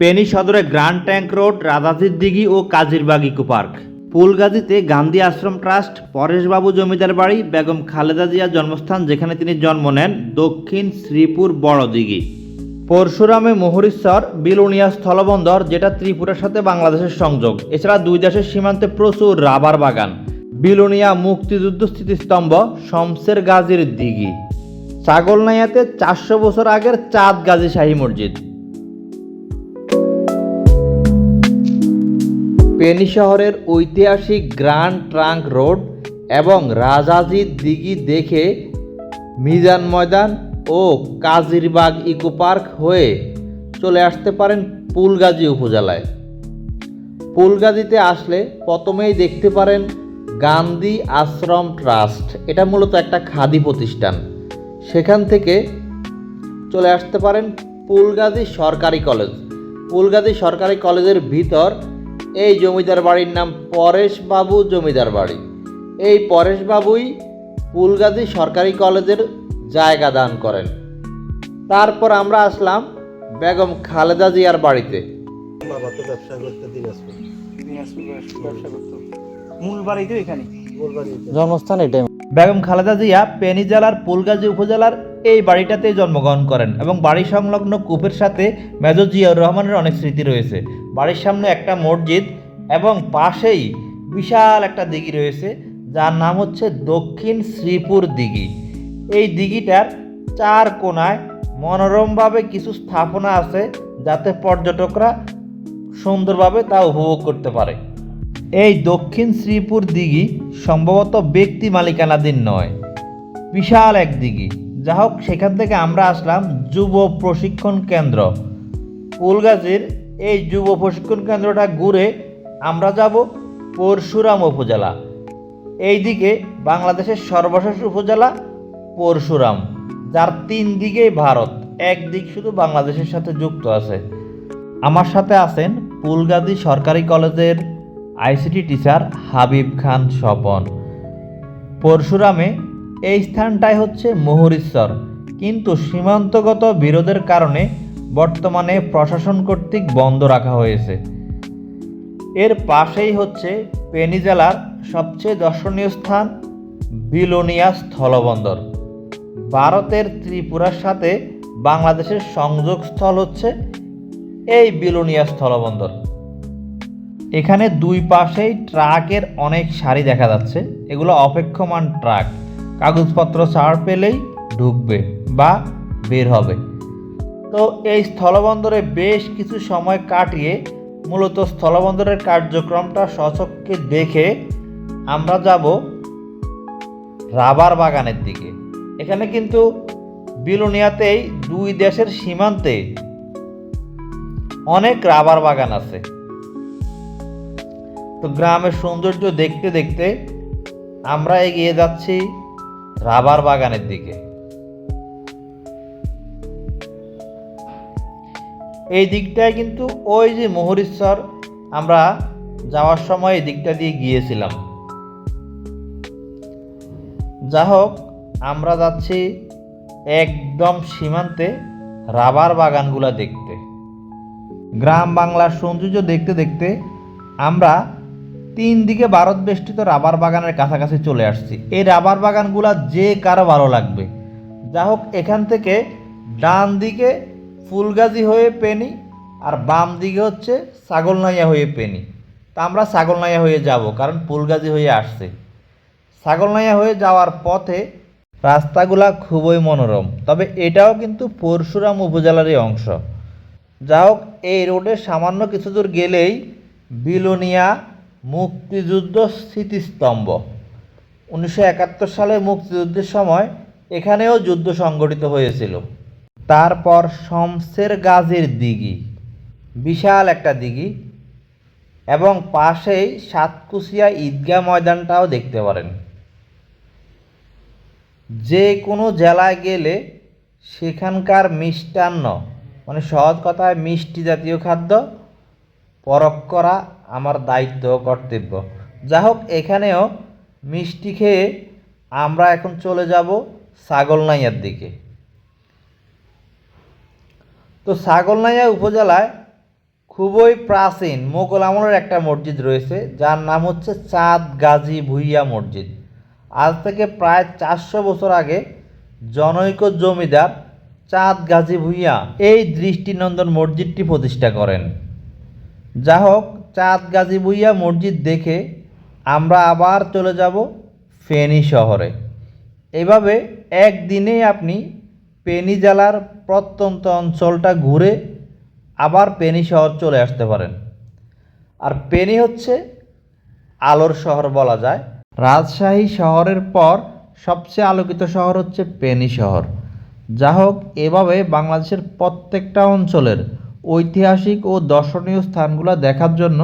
Penney সদরে grand trunk road রাধাজির দিঘি ও কাজিরবাগ ইকো পার্ক। ফুলগাজীতে গান্ধী আশ্রম ট্রাস্ট, পরেশবাবু জমিদার বাড়ি, বেগম খালেদা জিয়ার জন্মস্থান যেখানে তিনি জন্ম নেন, দক্ষিণ শ্রীপুর বড় দিঘি। পরশুরামে মোহরিশ্বর, বিলুনিয়া স্থলবন্দর, যেটা ত্রিপুরার সাথে বাংলাদেশের সংযোগ। এছাড়া দুই দেশের সীমান্তে প্রচুর রাবার বাগান। বিলুনিয়া মুক্তিযুদ্ধ স্মৃতিস্তম্ভ, শমসের গাজীর দিঘি। ছাগলনাইয়াতে চারশো বছর আগের চাঁদ গাজী শাহী মসজিদ। পেনি শহরের ঐতিহাসিক গ্র্যান্ড ট্রাঙ্ক রোড এবং রাজাজির দিঘি দেখে মিজান ময়দান ও কাজিরবাগ ইকো পার্ক হয়ে চলে আসতে পারেন পুলগাজী উপজেলায়। পুলগাজীতে আসলে প্রথমেই দেখতে পারেন গান্ধী আশ্রম ট্রাস্ট। এটা মূলত একটা খাদি প্রতিষ্ঠান। সেখান থেকে চলে আসতে পারেন পুলগাজী সরকারি কলেজ। পুলগাজী সরকারি কলেজের ভিতর এই জমিদার বাড়ির নাম পরেশ বাবু জমিদার বাড়ি। এই পরেশ বাবুই পুলগাজী সরকারি কলেজের জায়গা দান করেন। তারপর আমরা আসলাম বেগম খালেদা জিয়ার বাড়িতে। বাবা তো ব্যবসা করতে দিনাজপুর। দিনাজপুর ব্যবসা করতো। মূল বাড়ি তো এখানে? ওর বাড়ি এটা। জন্মস্থান এটাই। বেগম খালেদা জিয়া পেনি জেলার পুলগাজী উপজেলার এই বাড়িটাতেই জন্মগ্রহণ করেন এবং বাড়ি সংলগ্ন কূপের সাথে মেজর জিয়াউর রহমানের অনেক স্মৃতি রয়েছে। বাড়ির সামনে একটা মসজিদ এবং পাশেই বিশাল একটা দিঘি রয়েছে, যার নাম হচ্ছে দক্ষিণ শ্রীপুর দিঘি। এই দিঘিটার চার কোনায় মনোরমভাবে কিছু স্থাপনা আছে, যাতে পর্যটকরা সুন্দরভাবে তা উপভোগ করতে পারে। এই দক্ষিণ শ্রীপুর দিঘি সম্ভবত ব্যক্তি মালিকানাধীন নয়, বিশাল এক দিঘি। যা হোক, সেখান থেকে আমরা আসলাম যুব প্রশিক্ষণ কেন্দ্র। ফুলগাজীর এই যুব প্রশিক্ষণ কেন্দ্রটা ঘুরে আমরা যাব পরশুরাম উপজেলা। এই দিকে বাংলাদেশের সর্বশেষ উপজেলা পরশুরাম, যার তিন দিকেই ভারত, এক দিক শুধু বাংলাদেশের সাথে যুক্ত আছে। আমার সাথে আছেন ফুলগাজী সরকারি কলেজের আইসিটি টিচার হাবিব খান স্বপন। পরশুরামে এই স্থানটাই হচ্ছে মোহরিশ্বর। কিন্তু সীমান্তগত বিরোধের কারণে বর্তমানে প্রশাসন কর্তৃক বন্ধ রাখা হয়েছে। এর পাশেই হচ্ছে পেনি জেলার সবচেয়ে দর্শনীয় স্থান, বিলোনিয়া স্থলবন্দর। ভারতের ত্রিপুরার সাথে বাংলাদেশের সংযোগস্থল হচ্ছে এই বিলোনিয়া স্থলবন্দর। এখানে দুই পাশেই ট্রাকের অনেক সারি দেখা যাচ্ছে। এগুলো অপেক্ষমান ট্রাক। কাগজপত্র ছাড় পেলেই ঢুকবে বা বের হবে। তো এই স্থলবন্দরে বেশ কিছু সময় কাটিয়ে মূলত স্থলবন্দরের কার্যক্রমটা সচক্ষে দেখে আমরা যাব রাবার বাগানের দিকে। এখানে কিন্তু বিলোনিয়াতেই দুই দেশের সীমান্তে অনেক রাবার বাগান আছে। তো গ্রামের সৌন্দর্য দেখতে দেখতে আমরা এগিয়ে যাচ্ছি রাবার বাগানের দিকে। এই দিকটায় কিন্তু ওই যে মোহরিশ্বর, আমরা যাওয়ার সময় এই দিকটা দিয়ে গিয়েছিলাম। যা হোক, আমরা যাচ্ছি একদম সীমান্তে রাবার বাগানগুলা দেখতে। গ্রাম বাংলার সৌন্দর্য দেখতে দেখতে আমরা তিন দিকে ভারত বেষ্টিত রাবার বাগানের কাছাকাছি চলে আসছি। এই রাবার বাগানগুলা যে কারও ভালো লাগবে। যা হোক, এখান থেকে ডান দিকে ফুলগাজী হয়ে পেনি আর বাম দিকে হচ্ছে ছাগলনাইয়া হয়ে পেনি। তা আমরা ছাগলনাইয়া হয়ে যাব, কারণ ফুলগাজী হয়ে আসছে। ছাগলনাইয়া হয়ে যাওয়ার পথে রাস্তাগুলা খুবই মনোরম, তবে এটাও কিন্তু পরশুরাম উপজেলারই অংশ। যা হোক, এই রোডে সামান্য কিছু দূর গেলেই বিলোনিয়া মুক্তিযুদ্ধ স্মৃতিস্তম্ভ। উনিশশো একাত্তর সালে মুক্তিযুদ্ধের সময় এখানেও যুদ্ধ সংগঠিত হয়েছিল। তারপর শমসের গাজীর দিঘি, বিশাল একটা দিঘি, এবং পাশেই সাতকুশিয়া ঈদগাহ ময়দানটাও দেখতে পারেন। যে কোনো জেলায় গেলে সেখানকার মিষ্টান্ন মানে সহজ কথায় মিষ্টি জাতীয় খাদ্য পরখ করা আমার দায়িত্ব কর্তব্য। যা হোক এখানেও মিষ্টি খেয়ে আমরা এখন চলে যাব ছাগলনাইয়ার দিকে। তো ছাগলনাইয়া উপজেলায় খুবই প্রাচীন মোগল আমলের একটা মসজিদ রয়েছে, যার নাম হচ্ছে চাঁদ গাজী ভুইয়া মসজিদ। আজ থেকে প্রায় চারশো বছর আগে জনৈক জমিদার চাঁদ গাজী ভুইয়া এই দৃষ্টিনন্দন মসজিদটি প্রতিষ্ঠা করেন। যা হোক চাঁদ গাজী ভুইয়া মসজিদ দেখে আমরা আবার চলে যাব ফেনী শহরে। এভাবে একদিনেই আপনি পেনি জেলার প্রত্যন্ত অঞ্চলটা ঘুরে আবার পেনি শহর চলে আসতে পারেন। আর পেনি হচ্ছে আলোর শহর বলা যায়। রাজশাহী শহরের পর সবচেয়ে আলোকিত শহর হচ্ছে পেনি শহর। যা হোক এভাবে বাংলাদেশের প্রত্যেকটা অঞ্চলের ঐতিহাসিক ও দর্শনীয় স্থানগুলো দেখার জন্য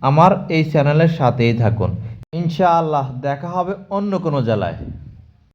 আমার এই চ্যানেলের সাথেই থাকুন। ইনশাআল্লাহ, দেখা হবে অন্য কোনো জেলায়।